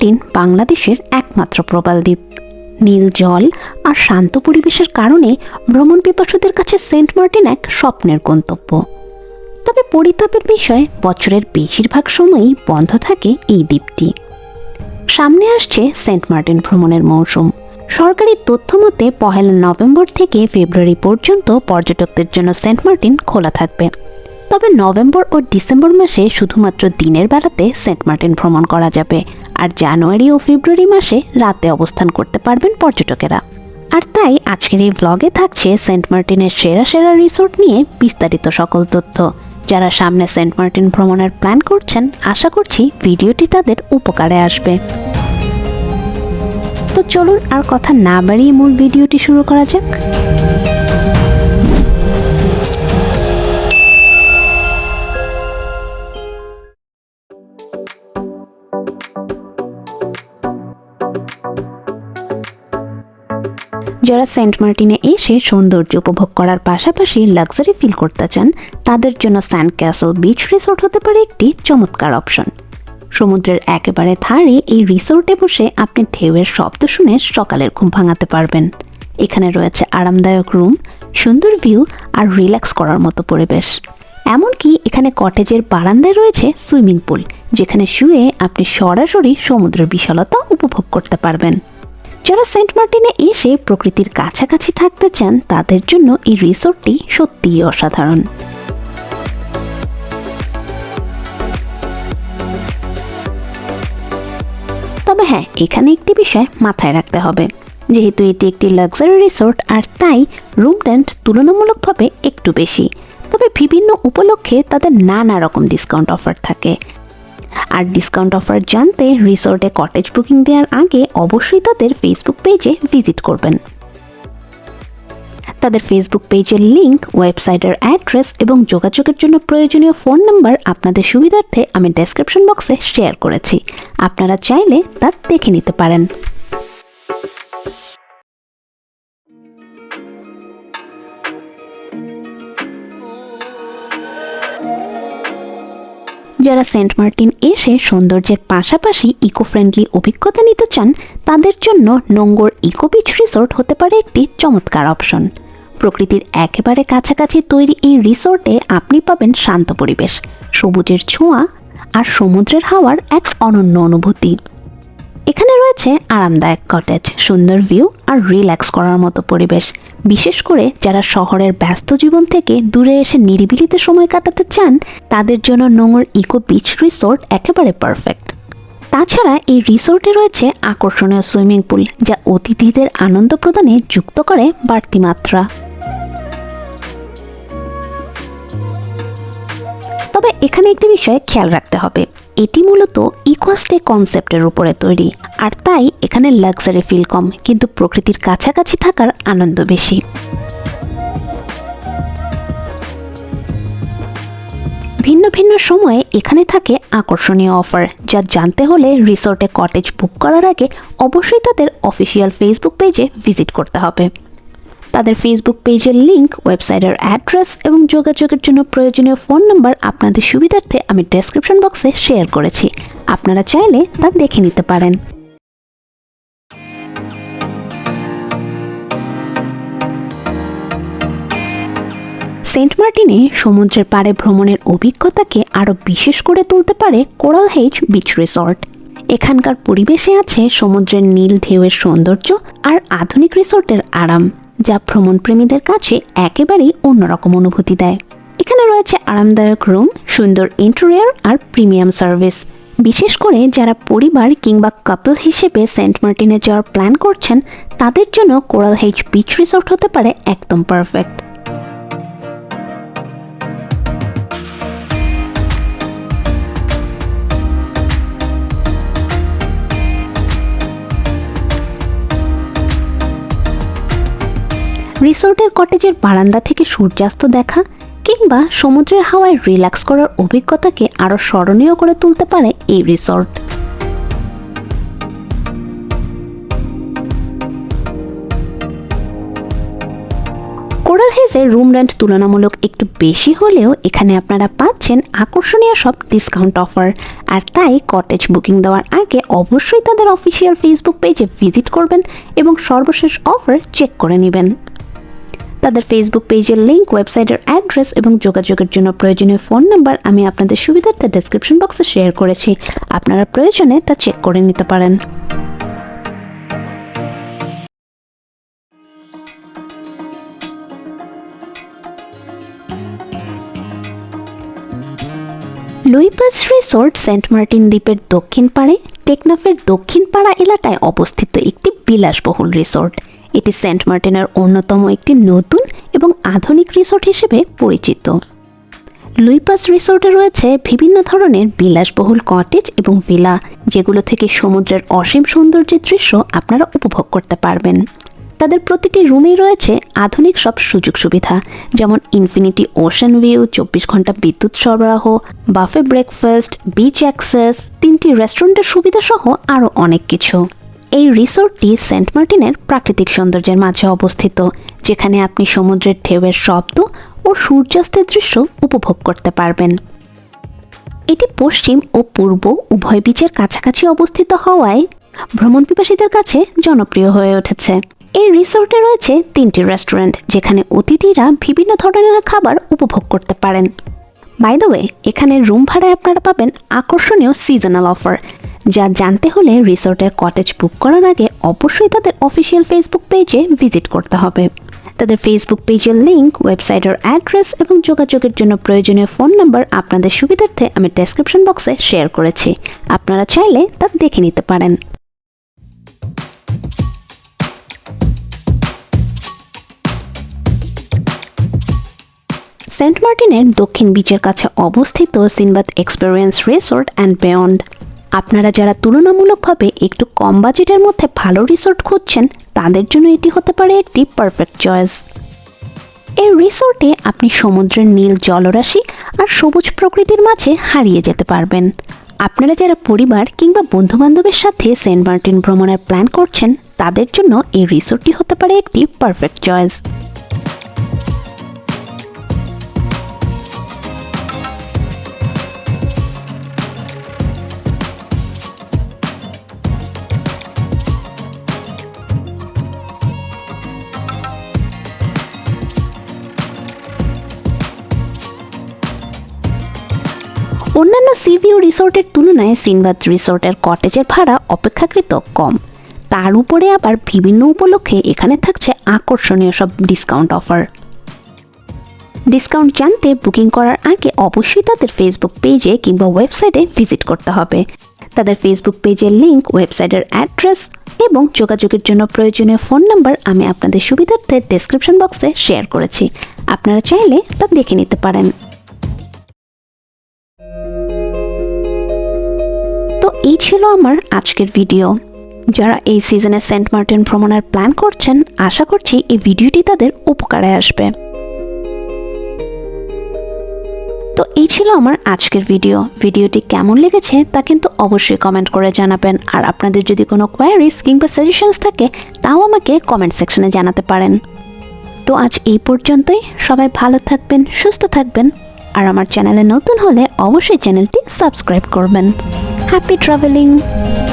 Martin বাংলাদেশের একমাত্র প্রবাল দ্বীপ। নীল জল আর শান্ত পরিবেশের কারণে ভ্রমণ পিপাসুদের কাছে সেন্ট মার্টিন এক স্বপ্নের গন্তব্য। তবে পরিতাপের বিষয়, বছরের বেশিরভাগ সময়ই বন্ধ থাকে এই দ্বীপটি। সামনে আসছে সেন্ট মার্টিন ভ্রমণের মৌসুম। সরকারি তথ্য মতে পহেলা নভেম্বর থেকে ফেব্রুয়ারি পর্যন্ত পর্যটকদের জন্য সেন্ট মার্টিন খোলা থাকবে। তবে নভেম্বর ও ডিসেম্বর মাসে শুধুমাত্র দিনের বেলাতে সেন্ট মার্টিন ভ্রমণ করা যাবে। আর জানুয়ারি ও ফেব্রুয়ারি মাসে রাতে অবস্থান করতে পারবেন পর্যটকেরা। আর তাই আজকের এই ব্লগে থাকছে সেন্ট মার্টিনের সেরা সেরা রিসোর্ট নিয়ে বিস্তারিত সকল তথ্য। যারা সামনে সেন্ট মার্টিন ভ্রমণের প্ল্যান করছেন, আশা করছি ভিডিওটি তাদের উপকারে আসবে। তো চলুন আর কথা না বাড়িয়ে মূল ভিডিওটি শুরু করা যাক। যারা সেন্ট মার্টিনে এসে সৌন্দর্য উপভোগ করার পাশাপাশি লাক্সারি ফিল করতে চান, তাদের জন্য স্যান্ড ক্যাসল বিচ রিসোর্ট হতে পারে একটি চমৎকার অপশন। সমুদ্রের একেবারে ধারে এই রিসোর্টে বসে আপনি ঢেউয়ের শব্দ শুনে সকালের ঘুম ভাঙাতে পারবেন। এখানে রয়েছে আরামদায়ক রুম, সুন্দর ভিউ আর রিল্যাক্স করার মতো পরিবেশ। এমনকি এখানে কটেজের বারান্দায় রয়েছে সুইমিং পুল, যেখানে শুয়ে আপনি সরাসরি সমুদ্রের বিশালতা উপভোগ করতে পারবেন। যারা সেন্ট মার্টিনে এসে প্রকৃতির কাছাকাছি থাকতে চান, তাদের জন্য এই রিসোর্টটি সত্যিই অসাধারণ। তবে হ্যাঁ এখানে একটি বিষয় মাথায় রাখতে হবে। যেহেতু এটি একটি লাক্সারি রিসোর্ট, আর তাই রুম রেন্ট তুলনামূলকভাবে একটু বেশি। তবে বিভিন্ন উপলক্ষে তাদের নানা রকম ডিসকাউন্ট অফার থাকে। আর ডিসকাউন্ট অফার জানতে রিসোর্টে কটেজ বুকিং দেওয়ার আগে অবশ্যই তাদের ফেসবুক পেজে ভিজিট করবেন। তাদের ফেসবুক পেজের লিংক ওয়েবসাইটের অ্যাড্রেস এবং যোগাযোগের জন্য প্রয়োজনীয় ফোন নাম্বার আপনাদের সুবিধার্থে আমি ডেসক্রিপশন বক্সে শেয়ার করেছি। আপনারা চাইলে তা দেখে নিতে পারেন। যারা সেন্ট মার্টিন এসে সৌন্দর্যের পাশাপাশি ইকো ফ্রেন্ডলি অভিজ্ঞতা নিতে চান, তাদের জন্য নোঙ্গর ইকো বিচ রিসোর্ট হতে পারে একটি চমৎকার অপশন প্রকৃতির একেবারে কাছাকাছি তৈরি এই রিসোর্টে আপনি পাবেন শান্ত পরিবেশ, সবুজের ছোঁয়া আর সমুদ্রের হাওয়ার এক অনন্য অনুভূতি। রয়েছে আরামদায়ক কটেজ সুন্দর ভিউ আর রিল্যাক্স করার মতো পরিবেশ। বিশেষ করে যারা শহরের ব্যস্ত জীবন থেকে দূরে এসে নিরিবিলিতে সময় কাটাতে চান, তাদের জন্য নোংর ইকো বিচ রিসোর্ট একেবারে পারফেক্ট তাছাড়া এই রিসোর্টে রয়েছে আকর্ষণীয় সুইমিং পুল যা অতিথিদের আনন্দ প্রদানে যুক্ত করে বাড়তি মাত্রা। তবে এখানে একটি বিষয়ে খেয়াল রাখতে হবে। এটি মূলত ইকোস্টে কনসেপ্টের উপরে তৈরি, আর তাই এখানে লাক্সারি ফিল কম, কিন্তু প্রকৃতির কাছাকাছি থাকার আনন্দ বেশি। ভিন্ন ভিন্ন সময়ে এখানে থাকে আকর্ষণীয় অফার যা জানতে হলে রিসোর্টে কটেজ বুক করার আগে অবশ্যই তাদের অফিসিয়াল ফেসবুক পেজে ভিজিট করতে হবে। তাদের ফেসবুক পেজের লিংক ওয়েবসাইটের অ্যাড্রেস এবং যোগাযোগের জন্য প্রয়োজনীয় ফোন নাম্বার আপনাদের সুবিধার্থে আমি ডেসক্রিপশন বক্সে শেয়ার করেছি। আপনারা চাইলে তা দেখে নিতে পারেন। সেন্ট মার্টিনে সমুদ্রের পাড়ে ভ্রমণের অভিজ্ঞতাকে আরও বিশেষ করে তুলতে পারে কোরাল হেজ বিচ রিসর্ট। এখানকার পরিবেশে আছে সমুদ্রের নীল ঢেউয়ের সৌন্দর্য আর আধুনিক রিসোর্টের আরাম। যা ভ্রমণপ্রেমীদের কাছে একেবারেই অন্যরকম অনুভূতি দেয়। এখানে রয়েছে আরামদায়ক রুম, সুন্দর ইন্টেরিয়ার আর প্রিমিয়াম সার্ভিস। বিশেষ করে যারা পরিবার কিংবা কাপল হিসেবে সেন্ট মার্টিনে যাওয়ার প্ল্যান করছেন, তাদের জন্য কোরাল হেজ বিচ রিসর্ট হতে পারে একদম পারফেক্ট। রিসোর্টের কটেজের বারান্দা থেকে সূর্যাস্ত দেখা কিংবা সমুদ্রের হাওয়ায় রিল্যাক্স করার অভিজ্ঞতাকে আরও স্মরণীয় করে তুলতে পারে এই রিসোর্ট। কোরাল হেজের রুম রেন্ট তুলনামূলক একটু বেশি হলেও এখানে আপনারা পাচ্ছেন আকর্ষণীয় সব ডিসকাউন্ট অফার আর তাই কটেজ বুকিং দেওয়ার আগে অবশ্যই তাদের অফিসিয়াল ফেসবুক পেজে ভিজিট করবেন এবং সর্বশেষ অফার চেক করে নেবেন। তাদের ফেসবুক পেজের লিঙ্ক ওয়েবসাইটের অ্যাড্রেস এবং যোগাযোগের জন্য প্রয়োজনীয় ফোন নাম্বার আমি আপনাদের সুবিধার্থে ডেসক্রিপশন বক্সে শেয়ার করেছি। আপনারা প্রয়োজনে তা চেক করে নিতে পারেন। লুইপাস রিসোর্ট সেন্ট মার্টিন দ্বীপের দক্ষিণ পাড়ে, টেকনাফের দক্ষিণ পাড়া এলাকায় অবস্থিত একটি বিলাসবহুল রিসোর্ট। এটি সেন্ট মার্টিনের অন্যতম একটি নতুন এবং আধুনিক রিসোর্ট হিসেবে পরিচিত। লুইপাস রিসোর্টে রয়েছে বিভিন্ন ধরনের বিলাসবহুল কটেজ এবং ভিলা, যেগুলো থেকে সমুদ্রের অসীম সৌন্দর্যের দৃশ্য আপনারা উপভোগ করতে পারবেন। তাদের প্রতিটি রুমেই রয়েছে আধুনিক সব সুযোগ সুবিধা, যেমন ইনফিনিটি ওশান ভিউ, চব্বিশ ঘণ্টা বিদ্যুৎ সরবরাহ, বাফে ব্রেকফাস্ট, বিচ অ্যাক্সেস, তিনটি রেস্টুরেন্টের সুবিধা সহ আরও অনেক কিছু। এই রিসোর্টটি সেন্ট মার্টিনের প্রাকৃতিক সৌন্দর্যের মাঝে অবস্থিত, যেখানে আপনি সমুদ্রের ঢেউয়ের শব্দ ও সূর্যাস্তের দৃশ্য উপভোগ করতে পারবেন। এটি পশ্চিম ও পূর্ব উভয় বিচের কাছাকাছি অবস্থিত হওয়ায় ভ্রমণ পিপাসীদের কাছে জনপ্রিয় হয়ে উঠেছে। এই রিসোর্টে রয়েছে তিনটি রেস্টুরেন্ট, যেখানে অতিথিরা বিভিন্ন ধরনের খাবার উপভোগ করতে পারেন। বাই দ্য ওয়ে, এখানে রুম ভাড়ায় আপনারা পাবেন আকর্ষণীয় সিজনাল অফার যা জানতে হলে রিসোর্টের কটেজ বুক করার আগে অবশ্যই তাদের অফিসিয়াল ফেসবুক পেজে ভিজিট করতে হবে। তাদের ফেসবুক পেজের লিঙ্ক ওয়েবসাইটের অ্যাড্রেস এবং যোগাযোগের জন্য প্রয়োজনীয় ফোন নাম্বার আপনাদের সুবিধার্থে আমি ডেসক্রিপশন বক্সে শেয়ার করেছি। আপনারা চাইলে তা দেখে নিতে পারেন। সেন্ট মার্টিনের দক্ষিণ বিচের কাছে অবস্থিত Sinbad experience resort and beyond. আপনারা যারা তুলনামূলকভাবে একটু কম বাজেটের মধ্যে ভালো রিসোর্ট খুঁজছেন, তাদের জন্য এটি হতে পারে একটি পারফেক্ট চয়েস এই রিসোর্টে আপনি সমুদ্রের নীল জলরাশি আর সবুজ প্রকৃতির মাঝে হারিয়ে যেতে পারবেন। আপনারা যারা পরিবার কিংবা বন্ধুবান্ধবের সাথে সেন্ট মার্টিন ভ্রমণের প্ল্যান করছেন, তাদের জন্য এই রিসোর্টটি হতে পারে একটি পারফেক্ট চয়েস অন্যান্য সিভিউ রিসোর্টের তুলনায় সিনবাদ রিসোর্টের কটেজের ভাড়া অপেক্ষাকৃত কম। তার উপরে আবার বিভিন্ন উপলক্ষে এখানে থাকছে আকর্ষণীয় সব ডিসকাউন্ট অফার। ডিসকাউন্ট জানতে বুকিং করার আগে অবশ্যই তাদের ফেসবুক পেজে কিংবা ওয়েবসাইটে ভিজিট করতে হবে। তাদের ফেসবুক পেজের লিংক ওয়েবসাইটের অ্যাড্রেস এবং যোগাযোগের জন্য প্রয়োজনীয় ফোন নাম্বার আমি আপনাদের সুবিধার্থে ডেসক্রিপশন বক্সে শেয়ার করেছি। আপনারা চাইলে তা দেখে নিতে পারেন। এই ছিল আমার আজকের ভিডিও যারা এই সিজনে সেন্ট মার্টিন ভ্রমণের প্ল্যান করছেন, আশা করছি এই ভিডিওটি তাদের উপকারে আসবে। তো এই ছিল আমার আজকের ভিডিও ভিডিওটি কেমন লেগেছে তা কিন্তু অবশ্যই কমেন্ট করে জানাবেন। আর আপনাদের যদি কোনো কোয়ারিজ কিংবা সাজেশনস থাকে, তাও আমাকে কমেন্ট সেকশনে জানাতে পারেন। তো আজ এই পর্যন্তই। সবাই ভালো থাকবেন, সুস্থ থাকবেন। আর আমার চ্যানেলে নতুন হলে অবশ্যই চ্যানেলটি সাবস্ক্রাইব করবেন। Happy traveling!